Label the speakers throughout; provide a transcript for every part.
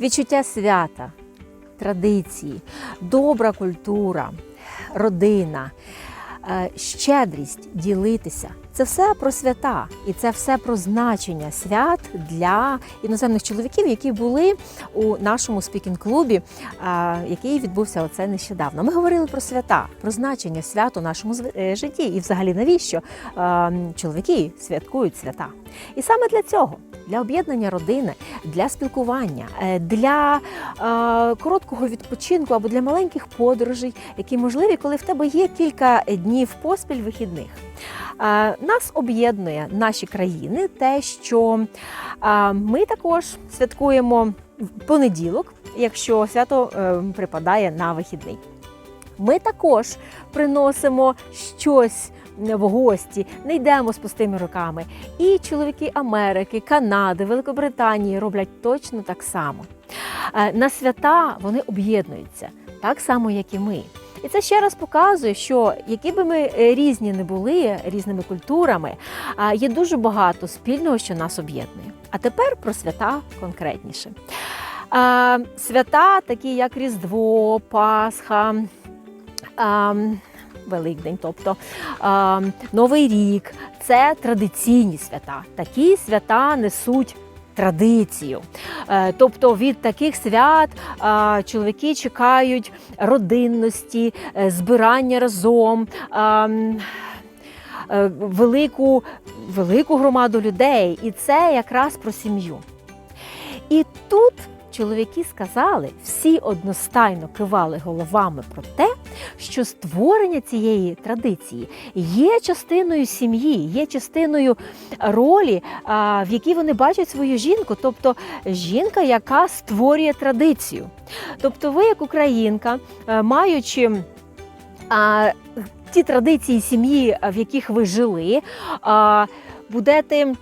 Speaker 1: Відчуття свята, традиції, добра культура, родина, е, щедрість ділитися. Це все про свята, і це все про значення свят для іноземних чоловіків, які були у нашому спікінг-клубі, який відбувся оце нещодавно. Ми говорили про свята, про значення свят у нашому е, житті, і взагалі навіщо чоловіки святкують свята. І саме для цього, для об'єднання родини, для спілкування, е, для короткого відпочинку або для маленьких подорожей, які можливі, коли в тебе є кілька днів поспіль вихідних. Е, Нас об'єднує наші країни те, що е, ми також святкуємо в понеділок, якщо свято е, припадає на вихідний. Ми також приносимо щось в гості, не йдемо з пустими руками. І чоловіки Америки, Канади, Великобританії роблять точно так само. На свята вони об'єднуються так само, як і ми. І це ще раз показує, що які би ми е, різні не були різними культурами, є дуже багато спільного, що нас об'єднує. А тепер про свята конкретніше. Свята, такі як Різдво, Пасха. Великдень, тобто Новий рік це традиційні свята. Такі свята несуть традицію. Е, Тобто від таких свят чоловіки чекають родинності, е, збирання разом. а, м, е, Велику, велику громаду людей, і це якраз про сім'ю. І тут чоловіки сказали, всі одностайно кивали головами про те, що створення цієї традиції є частиною сім'ї, є частиною ролі, в якій вони бачать свою жінку, тобто жінка, яка створює традицію. Тобто, ви, як українка, е, маючи ті традиції сім'ї, в яких ви жили, будете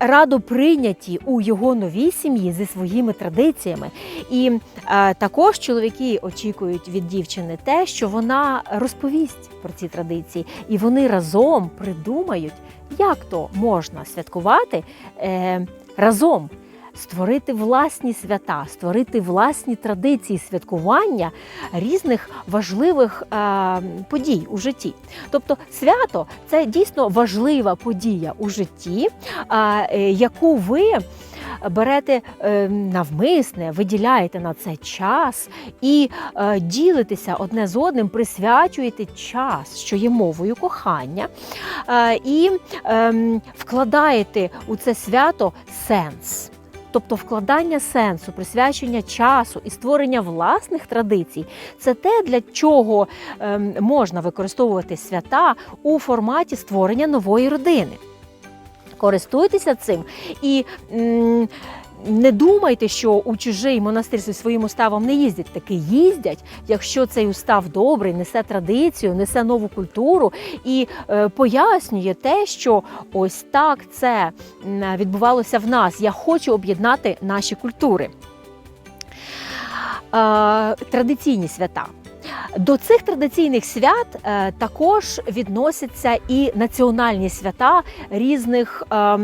Speaker 1: радо прийняті у його новій сім'ї зі своїми традиціями. І е, також чоловіки очікують від дівчини те, що вона розповість про ці традиції, і вони разом придумають, як то можна святкувати е, разом. Створити власні свята, створити власні традиції святкування різних важливих е, подій у житті. Тобто свято це дійсно важлива подія у житті, е, яку ви берете е, навмисне, виділяєте на це час і ділитеся одне з одним, присвячуєте час, що є мовою кохання, і е, вкладаєте у це свято сенс. Тобто вкладання сенсу, присвячення часу і створення власних традицій це те, для чого ем, можна використовувати свята у форматі створення нової родини. Користуйтеся цим і м, не думайте, що у чужий монастир зі своїм уставом не їздять. Таки їздять, якщо цей устав добрий, несе традицію, несе нову культуру і е, пояснює те, що ось так це відбувалося в нас. Я хочу об'єднати наші культури. Е, традиційні свята. До цих традиційних свят е, також відносяться і національні свята різних. Е,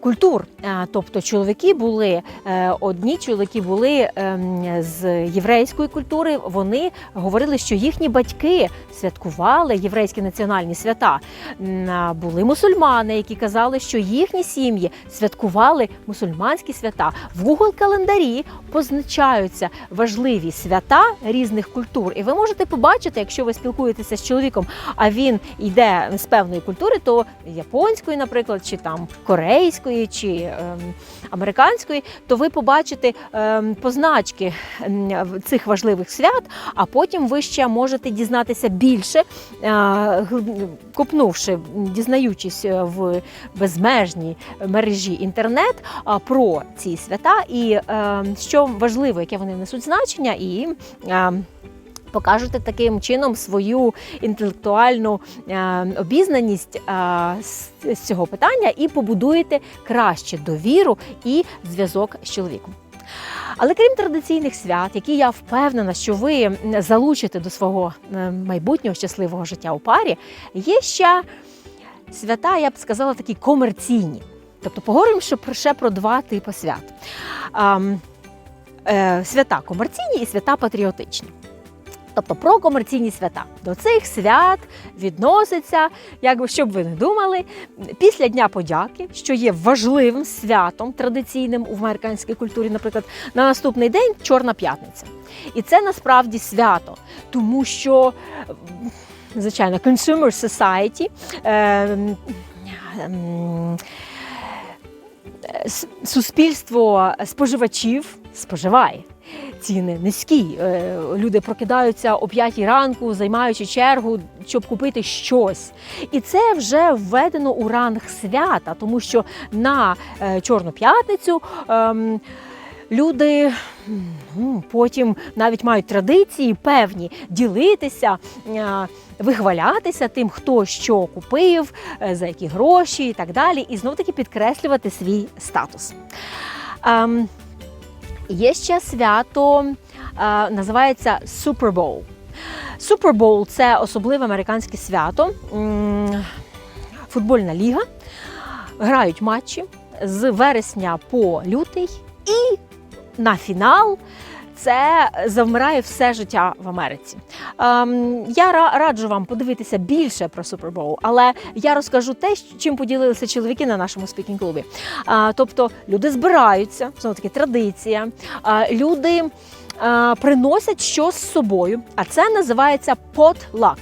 Speaker 1: Культур, тобто чоловіки були е, одні чоловіки були ем, з єврейської культури. Вони говорили, що їхні батьки святкували єврейські національні свята. Були мусульмани, які казали, що їхні сім'ї святкували мусульманські свята. В Google календарі позначаються важливі свята різних культур. І ви можете побачити, якщо ви спілкуєтеся з чоловіком, а він йде з певної культури, то японської, наприклад, чи там корейської, чи ем, американської, то ви побачите ем, позначки ем, цих важливих свят, а потім ви ще можете дізнатися більше, е, копнувши, дізнаючись е, в безмежній мережі інтернет про ці свята і е, що важливо, яке вони несуть значення, і покажете таким чином свою інтелектуальну е, обізнаність е, з, з цього питання і побудуєте краще довіру і зв'язок з чоловіком. Але крім традиційних свят, які я впевнена, що ви залучите до свого е, майбутнього щасливого життя у парі, є ще свята, я б сказала, такі комерційні. Тобто поговоримо ще про- два типи свят. Ам, е, свята комерційні і свята патріотичні. Тобто про комерційні свята. До цих свят відноситься, як щоб ви не думали, після Дня подяки, що є важливим святом традиційним у американській культурі, наприклад, на наступний день Чорна п'ятниця. І це насправді свято, тому що, звичайно, consumer society. Е, суспільство споживачів споживає. Ціни низькі. Е, Люди прокидаються о 5 ранку, займаючи чергу, щоб купити щось. І це вже введено у ранг свята, тому що на е, Чорну п'ятницю ем, люди м, потім навіть мають традиції певні ділитися. е, Вихвалятися тим, хто що купив, за які гроші і так далі, і знов таки підкреслювати свій статус. Є ще свято, е, називається Super Bowl. Super Bowl – це особливе американське свято, футбольна ліга. Грають матчі з вересня по лютий, і на фінал це завмирає все життя в Америці. Ем, я ра- раджу вам подивитися більше про Супербоу, але я розкажу те, чим поділилися чоловіки на нашому спікінг клубі. Е, тобто люди збираються, знову таки традиція. Е, люди е, приносять щось з собою, а це називається potluck.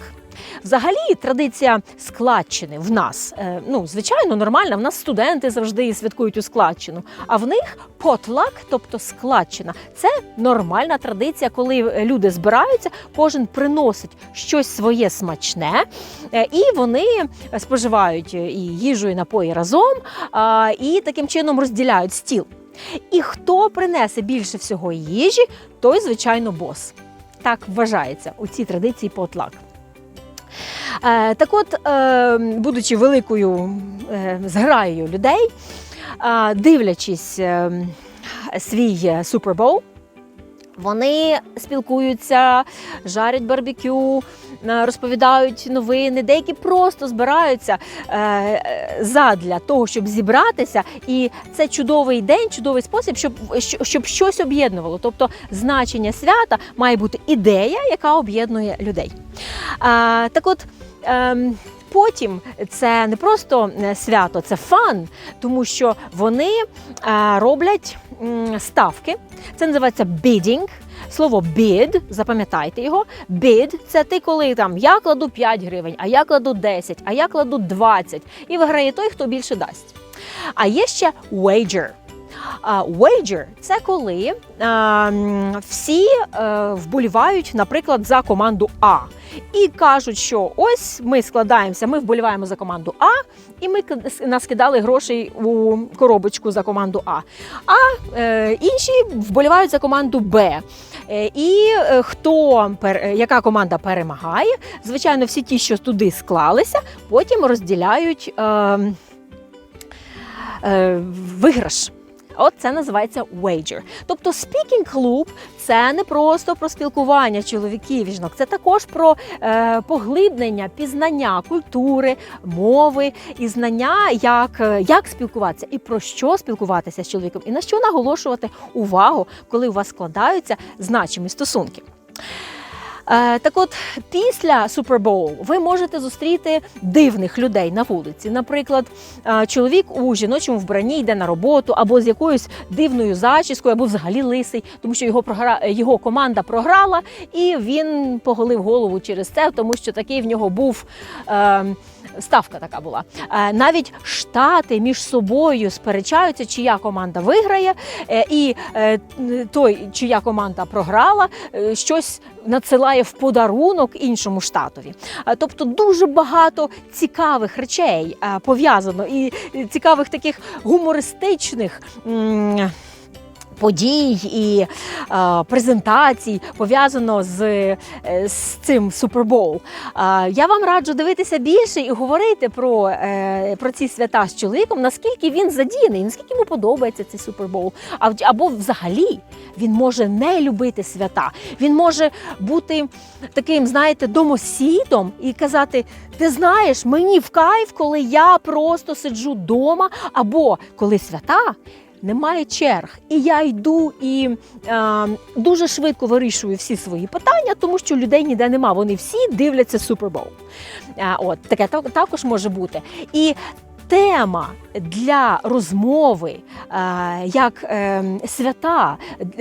Speaker 1: Взагалі, традиція складчини в нас, е, ну звичайно, нормальна. В нас студенти завжди святкують у складчину. А в них потлак, тобто складчина, це нормальна традиція, коли люди збираються, кожен приносить щось своє смачне, е, і вони споживають і їжу, і напої разом, і таким чином розділяють стіл. І хто принесе більше всього їжі, той, звичайно, бос. Так вважається у цій традиції потлак. Е, так от, е, будучи великою е, зграєю людей, дивлячись свій супербоул, вони спілкуються, жарять барбекю, е, розповідають новини. Деякі просто збираються е, е, задля того, щоб зібратися. І це чудовий день, чудовий спосіб, щоб, щоб щось об'єднувало. Тобто значення свята має бути ідея, яка об'єднує людей. Так от. Потім це не просто е, свято, це фан, тому що вони е, роблять ставки. Це називається bidding. Слово bid, запам'ятайте його. Bid – це ти, коли там я кладу 5 гривень, а я кладу 10, а я кладу 20. І виграє той, хто більше дасть. А є ще wager. А, Wager – це коли а, всі е, вболівають, наприклад, за команду А. І кажуть, що ось ми складаємося, ми вболіваємо за команду А, і ми ки- наскидали грошей у коробочку за команду А. А е, інші вболівають за команду Б. Е, І е, хто пер- яка команда перемагає, звичайно, всі ті, що туди склалися, потім розділяють е, е, виграш. От це називається wager. Тобто club – це не просто про спілкування чоловіків і жінок, це також про е, поглиблення, пізнання культури, мови і знання, як, е, як спілкуватися і про що спілкуватися з чоловіком, і на що наголошувати увагу, коли у вас складаються значимі стосунки. Е, Так от, після Супербоу ви можете зустріти дивних людей на вулиці. Наприклад, е, чоловік у жіночому вбранні йде на роботу або з якоюсь дивною зачіскою, або взагалі лисий, тому що його програ... його команда програла, і він поголив голову через це, тому що такий в нього був. Е, Ставка така була. Е, Навіть штати між собою сперечаються, чия команда виграє, е, і е, той, чия команда програла, щось надсилає в подарунок іншому штатові. Тобто дуже багато цікавих речей пов'язано і цікавих таких гумористичних. Подій і е, презентацій пов'язано з, е, з цим Супербоул. Е, я вам раджу дивитися більше і говорити про, е, про ці свята з чоловіком, наскільки він задіяний, наскільки йому подобається цей Супербоул. А, або взагалі він може не любити свята. Він може бути таким, знаєте, домосідом і казати: ти знаєш, мені в кайф, коли я просто сиджу вдома, або коли свята. Немає черг. І я йду і е, дуже швидко вирішую всі свої питання, тому що людей ніде нема. Вони всі дивляться Bowl. Е, от таке так- також може бути. І тема для розмови, е, як е, свята,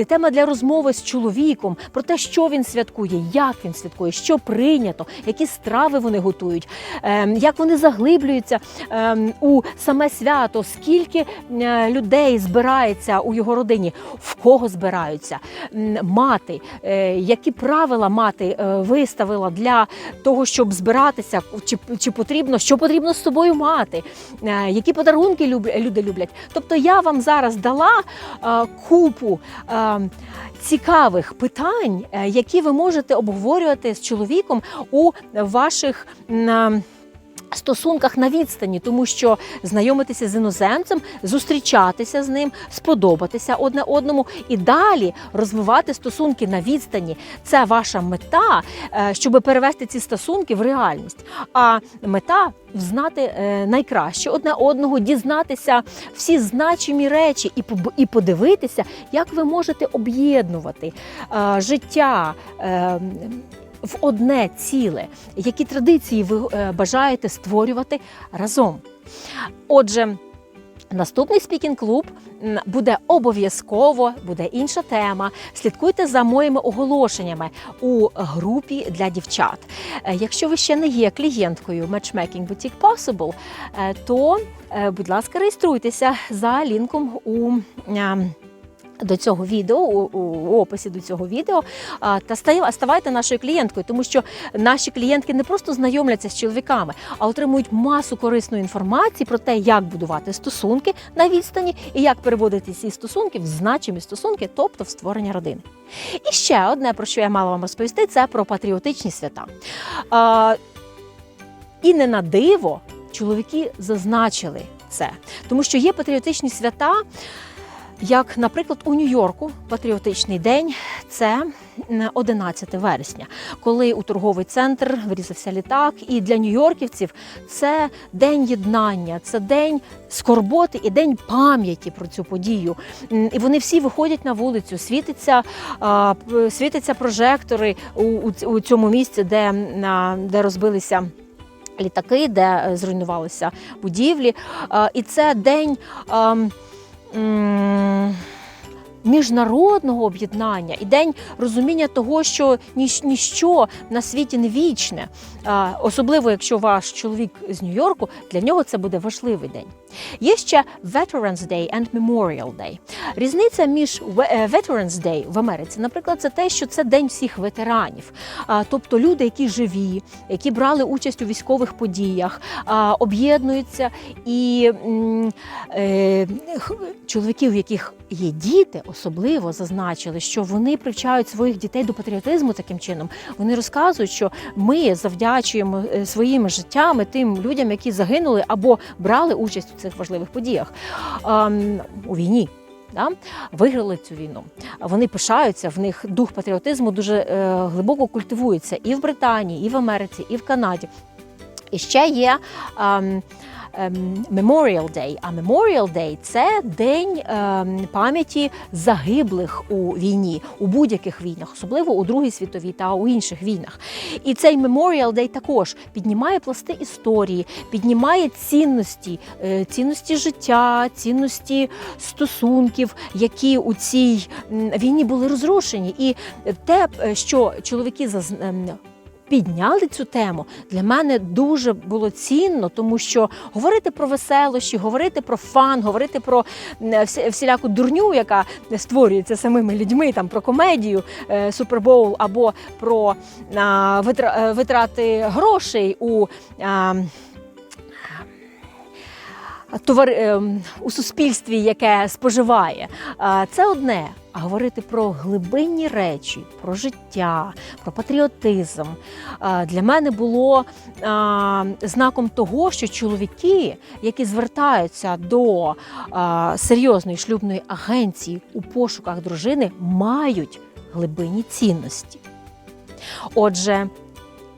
Speaker 1: тема для розмови з чоловіком про те, що він святкує, як він святкує, що прийнято, які страви вони готують, е, як вони заглиблюються у саме свято, скільки людей збирається у його родині, в кого збираються, мати, які правила мати виставила для того, щоб збиратися, чи, потрібно, що потрібно з собою мати, які подарунки люди люблять. Тобто я вам зараз дала е, купу. е, Цікавих питань, е, які ви можете обговорювати з чоловіком у ваших стосунках на відстані, тому що знайомитися з іноземцем, зустрічатися з ним, сподобатися одне одному і далі розвивати стосунки на відстані. Це ваша мета, е, щоб перевести ці стосунки в реальність. А мета знати е, найкраще одне одного, дізнатися всі значимі речі і подивитися, як ви можете об'єднувати е, життя. В одне ціле, які традиції ви е, бажаєте створювати разом. Отже, наступний спікінг клуб буде обов'язково, буде інша тема. Слідкуйте за моїми оголошеннями у групі для дівчат. Е, Якщо ви ще не є клієнткою Matchmaking Boutique Possible, е, то, будь ласка, реєструйтеся за лінком у. До цього відео у, у, описі до цього відео та ставайте нашою клієнткою, тому що наші клієнтки не просто знайомляться з чоловіками, а отримують масу корисної інформації про те, як будувати стосунки на відстані і як переводити ці стосунки в значимі стосунки, тобто в створення родини. І ще одне, про що я мала вам розповісти, це про патріотичні свята. А, і не на диво чоловіки зазначили це, тому що є патріотичні свята. Як, наприклад, у Нью-Йорку патріотичний день це м, 11 вересня, коли у торговий центр врізався літак, і для нью-йорківців це день єднання, це день скорботи і день пам'яті про цю подію. І вони всі виходять на вулицю, світиться, світяться прожектори у, у цьому місці, де, де розбилися. Літаки, де е, зруйнувалися будівлі, і це день ам, м, міжнародного об'єднання і день розуміння того, що ніч- ніщо на світі не вічне. Особливо, якщо ваш чоловік з Нью-Йорку, для нього це буде важливий день. Є ще Veterans Day and Memorial Day. Різниця між е, Veterans Day в Америці, наприклад, це те, що це день всіх ветеранів. Тобто люди, які живі, які брали участь у військових подіях, об'єднуються і е, у яких є діти, особливо зазначили, що вони привчають своїх дітей до патріотизму таким чином. Вони розказують, що ми завдячуємо е, своїми життями тим людям, які загинули або брали участь у цих важливих подіях у війні. Да? Виграли цю війну. Вони пишаються, в них дух патріотизму дуже е, глибоко культивується і в Британії, і в Америці, і в Канаді. І ще є ем, ем, Memorial Day. А Memorial Day – це день ем, пам'яті загиблих у війні, у будь-яких війнах, особливо у Другій світовій та у інших війнах. І цей Memorial Day також піднімає пласти історії, піднімає цінності, е, цінності життя, цінності стосунків, які у цій війні були розрушені. І те, е, що чоловіки ем, підняли цю тему, для мене дуже було цінно, тому що говорити про веселощі, говорити про фан, говорити про всіляку дурню, яка створюється самими людьми, там про комедію е, Супербоул або про е, витрати грошей у. Товар ем, у суспільстві, яке споживає, це одне. А говорити про глибинні речі, про життя, про патріотизм для мене було знаком того, що чоловіки, які звертаються до серйозної шлюбної агенції у пошуках дружини, мають глибинні цінності. Отже,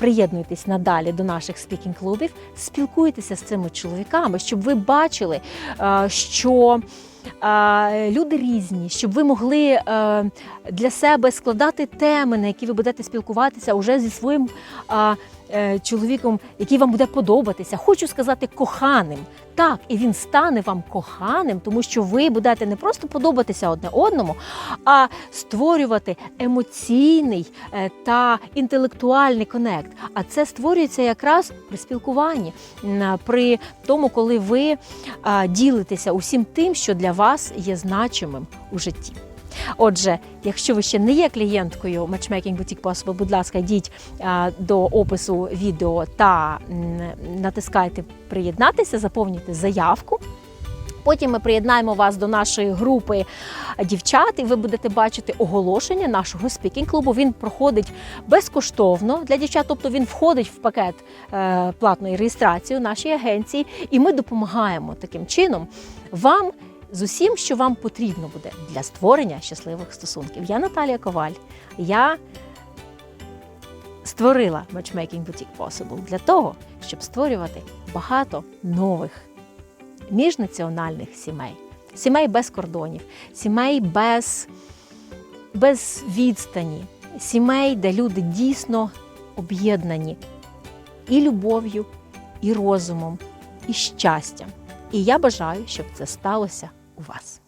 Speaker 1: приєднуйтесь надалі до наших спікінг-клубів, спілкуйтеся з цими чоловіками, щоб ви бачили, е, що е, люди різні, щоб ви могли е, для себе складати теми, на які ви будете спілкуватися уже зі своїм чоловіком, який вам буде подобатися. Хочу сказати коханим. Так, і він стане вам коханим, тому що ви будете не просто подобатися одне одному, а створювати емоційний е, та інтелектуальний конект. А це створюється якраз при спілкуванні, при тому, коли ви ділитеся усім тим, що для вас є значимим у житті. Отже, якщо ви ще не є клієнткою Matchmaking Boutique Possible, будь ласка, йдіть до опису відео та натискайте приєднатися, заповнюйте заявку. Потім ми приєднаємо вас до нашої групи дівчат, і ви будете бачити оголошення нашого спікінг-клубу. Він проходить безкоштовно для дівчат, тобто він входить в пакет е, платної реєстрації у нашій агенції, і ми допомагаємо таким чином вам з усім, що вам потрібно буде для створення щасливих стосунків. Я Наталія Коваль. Я створила Matchmaking Boutique Possible для того, щоб створювати багато нових міжнаціональних сімей, сімей без кордонів, сімей без, без відстані, сімей, де люди дійсно об'єднані і любов'ю, і розумом, і щастям. І я бажаю, щоб це сталося у вас.